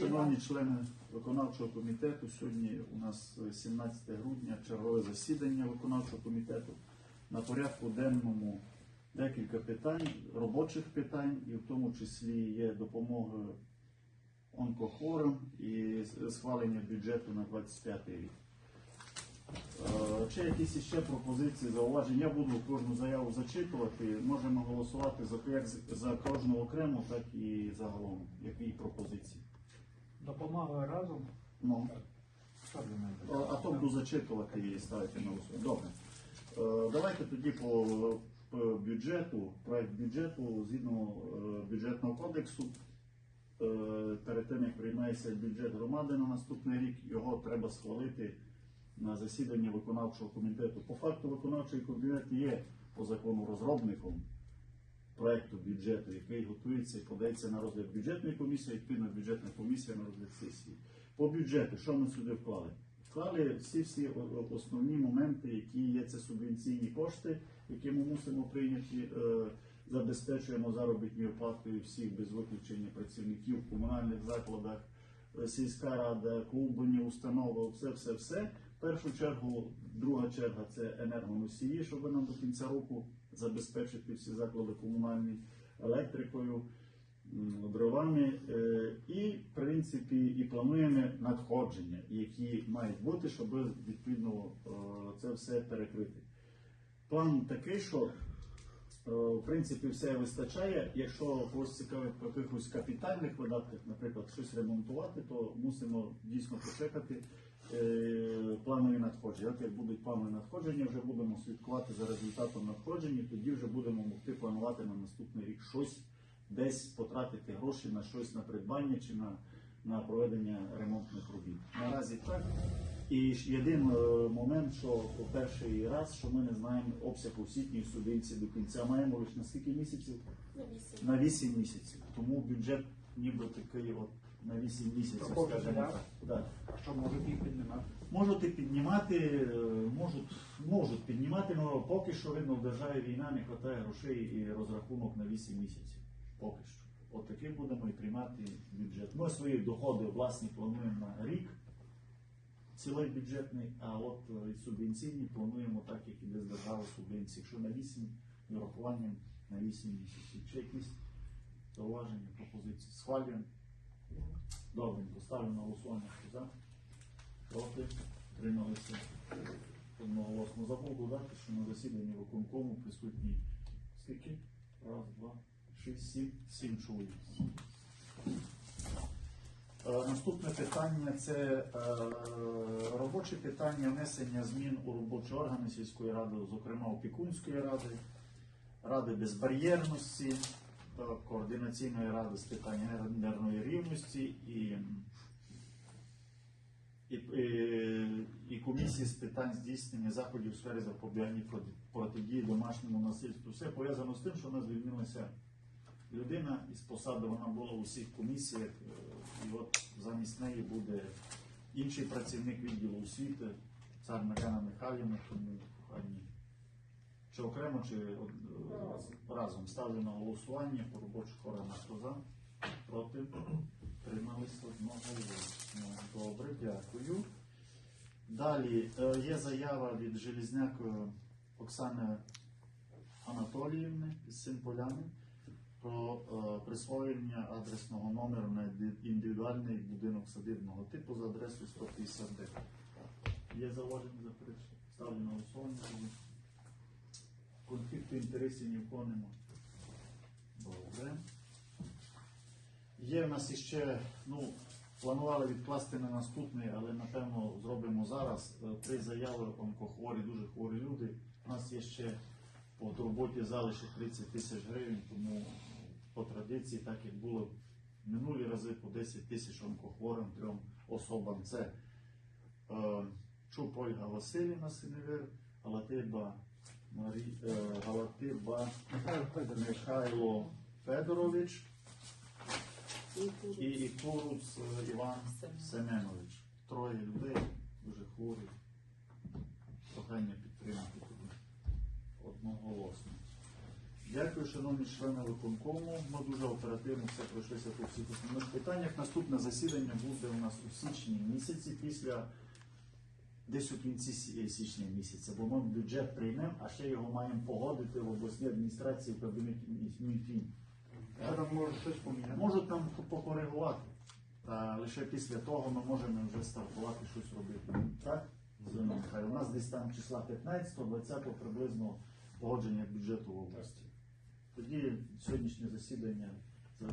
шановні члени виконавчого комітету, сьогодні у нас 17 грудня, чергове засідання виконавчого комітету. На порядку денному декілька питань, робочих питань, і в тому числі є допомога онкохворим і схвалення бюджету на 25 рік. Е, Чи якісь іще пропозиції, зауваження? Я буду кожну заяву зачитувати. Можемо голосувати за, як за кожну окремо, так і загалом. Які пропозиції? Допомога разом. Ну, Що для мене? а, а то буду зачитувати і ставити на голосування. Добре. Е, Давайте тоді по, по бюджету, проект бюджету згідно е, бюджетного кодексу. е, Перед тим як приймається бюджет громади на наступний рік, його треба схвалити на засіданні виконавчого комітету. По факту виконавчий комітет є по закону розробником проекту бюджету, який готується і подається на розгляд бюджетної комісії, відповідно бюджетна комісія на розгляд сесії. По бюджету, що ми сюди вклали? Вклали всі всі основні моменти, які є це субвенційні кошти, які ми мусимо прийняти. е, Забезпечуємо заробітною платою всіх без виключення працівників в комунальних закладах, е, сільська рада, клубні установи, все, все, все. Першу чергу, друга черга це енергоносії, щоб нам до кінця року забезпечити всі заклади комунальні електрикою, дровами. е, І, в принципі, і плануємо надходження, які мають бути, щоб відповідно е, це все перекрити. План такий, що е, в принципі все вистачає. Якщо когось цікавить по якихось капітальних видатках, наприклад, щось ремонтувати, то мусимо дійсно почекати планові надходження. От як будуть планові надходження, вже будемо слідкувати за результатом надходження, тоді вже будемо могти планувати на наступний рік щось десь потратити гроші на щось на придбання чи на, на проведення ремонтних робіт. Наразі так. І ж єдин е, момент, що по перший раз, що ми не знаємо обсяг освітньої субвенції до кінця, маємо лише на скільки місяців? На вісім. На 8 місяців. Тому бюджет ніби такий от на 8 місяців, Проходить, скажімо так. Да. А що можуть їх піднімати? Можуть і піднімати, е, можуть, можуть піднімати, але поки що видно в державі війна не вистачає грошей і розрахунок на 8 місяців. Поки що. От таким будемо і приймати бюджет. Ми свої доходи власні плануємо на рік, цілий бюджетний, а от е, субвенційні плануємо так, як іде з держави субвенції, якщо на 8 з урахуванням на 8 місяців. Чи якісь зауваження, пропозиції? Схвалюємо. Добре, поставлю на голосування. За? Проти? Трималися одноголосно. Забув додати, що на засіданні виконкому присутні скільки? Раз, два, шість, сім, сім чоловік. Е, Наступне питання це е, робоче питання внесення змін у робочі органи сільської ради, зокрема опікунської ради, ради безбар'єрності, координаційної ради з питань гендерної рівності і, і, і, і комісії з питань здійснення заходів у сфері запобігання проти- протидії домашньому насильству. Все пов'язано з тим, що в нас звільнилася людина із посади, вона була у всіх комісіях, е, і от замість неї буде інший працівник відділу освіти, цар Мар'яна Михайлівна, тому прохання. Чи окремо, чи е, разом ставлю на голосування по робочих органах. Хто за? Проти? Трималися одного голосу. Добре, дякую. Далі е, є заява від Желізняк е, Оксани Анатоліївни з Симполяни про присвоєння адресного номеру на індивідуальний будинок садибного типу за адресою 159. Є зауваження заперечення? Ставлю на голосування. Конфлікту інтересів ні в кого нема. Добре. Є в нас іще, ну, планували відкласти на наступний, але напевно зробимо зараз. Е, Три заяви онкохворі, дуже хворі люди. У нас є ще по турботі залишок 30 тисяч гривень, тому по традиції, так як було минулі рази, по 10 тисяч онкохворим трьом особам. Це е, Чуп Ольга Васильівна Синевир, Галатиба Марі, е, Галатиба Михайло Федорович. І тут. і, і Куруц е, Іван Семенович. Троє людей дуже хворі. Прохання підтримати одноголосно. Дякую, шановні члени виконкому. Ми дуже оперативно все пройшлися по всіх основних питаннях. Наступне засідання буде у нас у січні місяці після десь у кінці січня місяця, бо ми бюджет приймемо, а ще його маємо погодити в обласній адміністрації в кабінеті Мі- Мінфін. Що там може щось поміняти? Можуть там покоригувати. Та лише після того ми можемо вже стартувати щось робити. Так? Михайло, У нас десь там числа 15-20 приблизно погодження бюджету в області. Тоді сьогоднішнє засідання за-